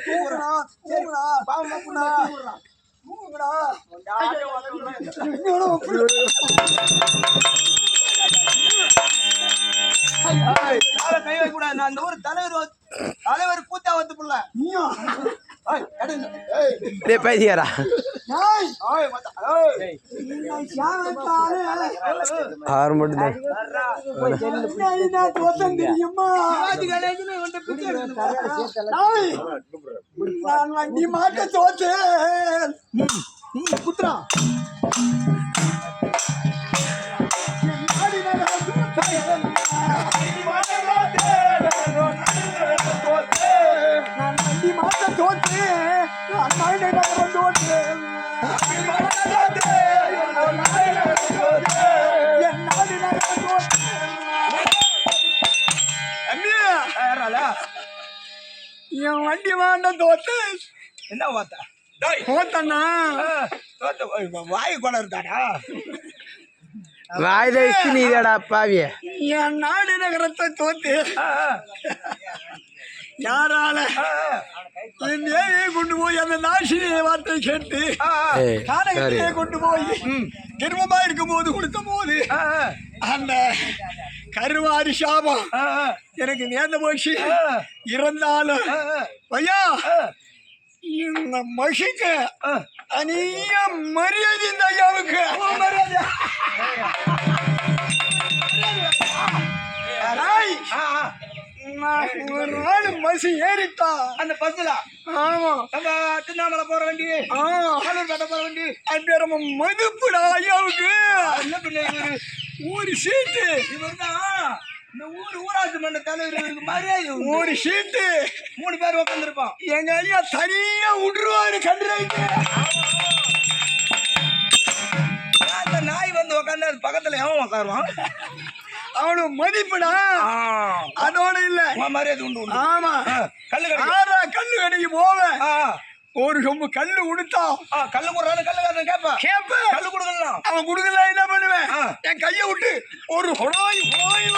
தூங்குறா தூங்குறா பாவம் தூங்குறா கை வைக்க கூடாது நான் இந்த ஊர் தலைவர் தலைவர் கூத்தா வந்து புள்ள. ஏய், எடுங்க. ஏய், டேய் ஆறு மட்டும் தான்? வண்டி மாட்ட தோத்து குத்துறா. என் வண்டி மாட்ட தோத்து என்ன வார்த்தை? டேய், தோத்தண்ணா தோத்து, வாய் கொலை இருந்தாடா வாயில வச்சு நீதாடா பாவிய. என் நாடு நகரத்தை தோத்து. யாரால என் கொண்டு போய் அந்த நாசினி வார்த்தை கேட்டு கானகத்தையே கொண்டு போய் கர்ப்பமா இருக்கும் போது கொடுத்த போது அந்த கருவாரி சாபம் எனக்கு நேர்ந்த போச்சு இருந்தாலும் ஐயா இந்த மகிக்கு. அநீய மரியாதை இந்த ஐயாவுக்கு. ஏய், ஒரு மசி ஏறிட்டா. அந்த பஸ்ல ஆமா. நம்ம திருவண்ணாமலை போற வண்டி. ஆ. கடலூர் கட்ட போற வண்டி. அந்த நம்ம மதிப்புடா ஐயாவுக்கு என்ன பண்ண ஒரு சீட்டு. இவர் தான் இந்த ஊர் ஊராட்சி மன்ற தலைவர் மரியாதை. ஒரு சீட்டு. மூணு பேர் உட்காந்துருப்பான். எங்க ஐயா தனியா விட்டுருவாரு கண்டுறாங்க நாய் வந்து உட்காந்து அது பக்கத்துல எவன் உட்காருவான்? அவனுக்கு மதிப்புடா. அதோட இல்ல. மரியாதை உண்டு ஆமா. கல்லு ஆறா கல்லு கடைக்கு போவேன் ஒரு சொம்பு கல்லு கொடுத்தா கல்லு கொடுறாரு கல்லு காரன் கேப்பா. கேப்ப. கல்லு கொடுக்கலாம் அவன் கொடுக்கல என்ன பண்ணுவேன். என் கைய விட்டு ஒரு ஹொடாய் ஹொடாய்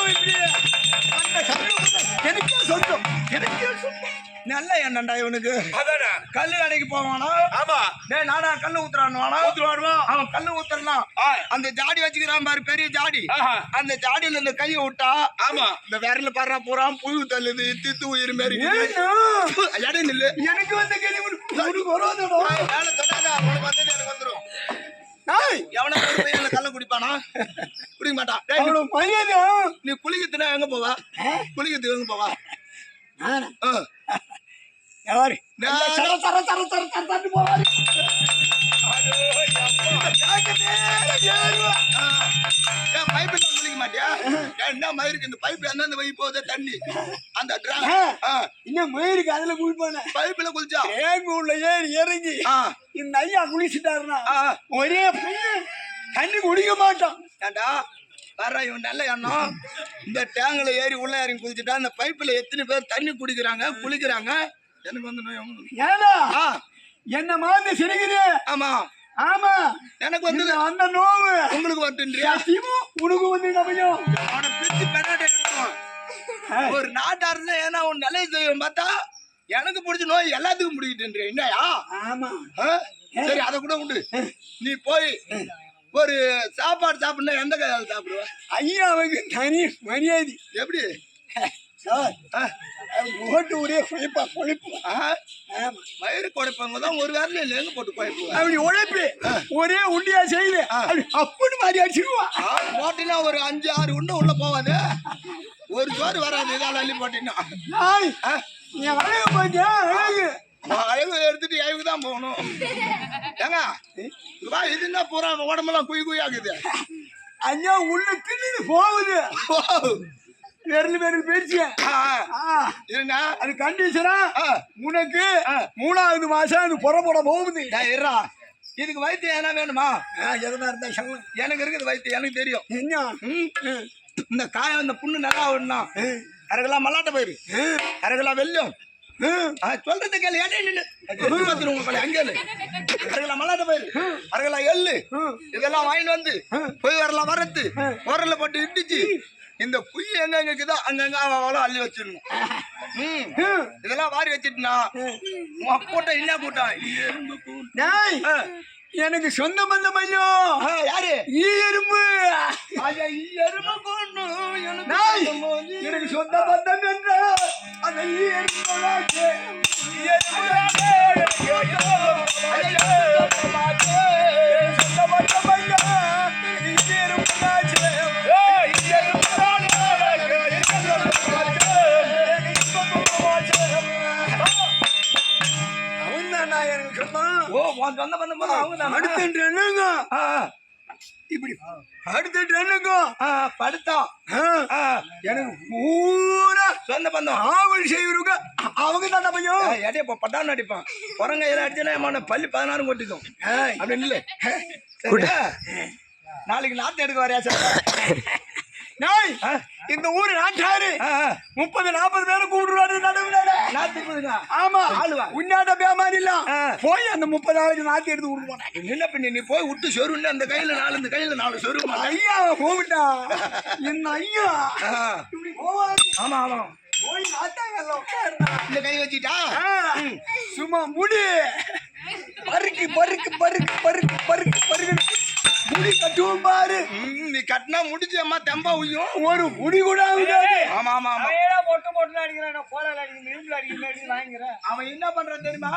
நல்ல எண்ணண்டா இவனுக்கு. அதானே? கல்லு கடைக்கு போவானா? ஆமா. டேய் நானா கல்லு ஊத்துறானுவானா? ஊத்துவானுவா? அவன் கல்லு ஊத்துறான். அந்த ஜாடி வச்சுக்கிறான் பாரு பெரிய ஜாடி. அந்த ஜாடியில இந்த கையை விட்டா ஆமா. இந்த விரல பாடுறா பூரா புழு தள்ளுது தித்து உயிர் மாரி இடம் நில்லு. எனக்கு வந்த கேள்வி வேலை தொடாத உனக்கு வந்துட்டு எனக்கு வந்துரும். ஏய், எவனா கல்ல குடிப்பானா? குடிக்க மாட்டான் நீ குளிக்கிறதுனா எங்க போவா? குளிக்கிறதுக்கு எங்க போவா? ஏன் பைப்ல குளிக்க மாட்டியா ஏன் என்ன மயிருக்கு இந்த பைப் எந்தெந்த வை போகுது தண்ணி அந்த. இன்னும் மயிருக்கு அதுல குளிப்பானே பைப்ல குளிச்சா தேங்கு உள்ள ஏறி இறங்கி. இந்த ஐயா குளிச்சுட்டாருன்னா. ஒரே தண்ணி குடிக்க மாட்டான் ஏண்டா வர்ற இவன் நல்ல எண்ணம் இந்த டேங்கில் ஏறி உள்ள இறங்கி குளிச்சுட்டா இந்த பைப்பில் எத்தனை பேர் தண்ணி குடிக்கிறாங்க குளிக்கிறாங்க எனக்கு வந்து நோய் என்ன மாதிரி சிரிக்குது? ஆமா. ஆமா. எனக்கு வந்து அந்த நோவு. உங்களுக்கு வந்துன்றியா? உனக்கு வந்து நமையும் அவனை பிரிச்சு எடுத்துருவான் ஒரு நாட்டாருல ஏன்னா உன் நிலை செய்யும் பார்த்தா எனக்கு பிடிச்ச நோய் எல்லாத்துக்கும் பிடிக்கிட்டு என்னயா ஆமா? சரி அதை கூட உண்டு. நீ போய் ஒரு சாப்பாடு சாப்பிடணும் எந்த கையால் சாப்பிடுவ? ஐயாவுக்கு தனி மரியாதை. எப்படி? குழைப்பா குழைப்பு ஆ? ஆமா. மயிறு குடைப்பவங்க தான் ஒரு வேலை எங்க போட்டு குழைப்புவேன் அப்படி உழைப்பு ஒரே உண்டியா செய்து அப்படி மாதிரி அடிச்சிருவான் போட்டினா ஒரு அஞ்சு ஆறு உண்டு உள்ள போவாது. ஒரு சோறு வராது இதால் அள்ளி போட்டினா? நீ அழகு பாத்தியா அழகு. அழகு எடுத்துட்டு அழகு தான் போகணும். ஏங்க இது என்ன பூரா உடம்பெல்லாம் குயி குயாக்குது ஐயா உள்ள தின்னு போகுது. விரல் விரல். ஆ, இருங்க அது கண்டிஷனா. உனக்கு. மூணாவது மாசம் அது புறப்பட போகுது. இருடா. இதுக்கு வைத்தியம் என்ன வேணுமா? எதுனா இருந்தா சொல்லுங்க. எனக்கு இருக்குது வைத்தியம் எனக்கு தெரியும். என்ன. இந்த காயம் இந்த புண்ணு நல்லா விடணும் அரைகலாம் மல்லாட்ட பயிர். அரைகலாம் வெள்ளியம் ஆ, சொல்றது கேளு. ஏடே நின்னு? தூரத்துல உங்க பழைய அங்கே அரைகலாம் மல்லாட்ட பயிர். அரைகலாம் எள்ளு. இதெல்லாம் வாங்கிட்டு வந்து போய் வரலாம் வரத்து உரல்ல போட்டு இடிச்சு இந்த குயி எங்க எங்க இருக்குதோ அங்கங்க அவளும் அள்ளி வச்சிடணும். இதெல்லாம் வாரி வச்சிட்டுனா உன் கூட்டம் என்ன கூட்டம். எனக்கு சொந்த பந்தம் ஐயோ ஆ, யாரு? ஈ எறும்பு. எறும்பு போது. எனக்கு சொந்த பந்தம் என்ற அந்த ஈ எறும்பு உன் சொந்த பந்தம் போது அவங்க தான் அடுத்த என்னங்க? இப்படி. அடுத்த என்னங்க? படுத்தோம் எனக்கு பூரா சொந்த பந்தம். ஆவல் செய்வருங்க. அவங்க தானே பையன்? எடைய இப்போ அடிப்பான் குரங்க ஏதோ அடிச்சுனா என் பள்ளி பதினாறும் கொட்டிக்கும். அப்படின்னு இல்லை? நாளைக்கு நாத்து எடுக்க வரையா சார்? டேய், இந்த ஊரு நாட்டாரு. முப்பது நாற்பது பேரை கூப்பிடுறாரு நடுவில் ஆமா. ஆளுவா. உன்னாட்ட பேமாரி இல்ல. போய் அந்த முப்பதாவது நாத்தி எடுத்து மாட்டேன் நின்ன பின்ன நீ போய் விட்டு சொருன்னு அந்த கையில நாலு இந்த கையில நாலு சொருமா? ஐயா போவிட்டா என்ன ஐயா? இப்படி போவாது ஆமா ஆமா. போய் நாட்டாங்கல்ல உட்காருடா. இந்த கை வச்சுட்டா? ஆ, சும்மா முடி. பருக்கு பருக்கு பருக்கு பருக்கு பருக்கு பருக்கு. கட்டுவோம் பாரு. நீ கட்டினா முடிச்சு அம்மா தெம்பா உய்யும். ஒரு முடி கூட ஆமா ஆமா ஆமா. மொட்டை மொட்டை அடிக்கிறான்? கோலால அடிக்கிறேன் இரும்புல அடிக்கிறேன் வாங்கிக்கிறேன். அவன் என்ன பண்றான் தெரியுமா?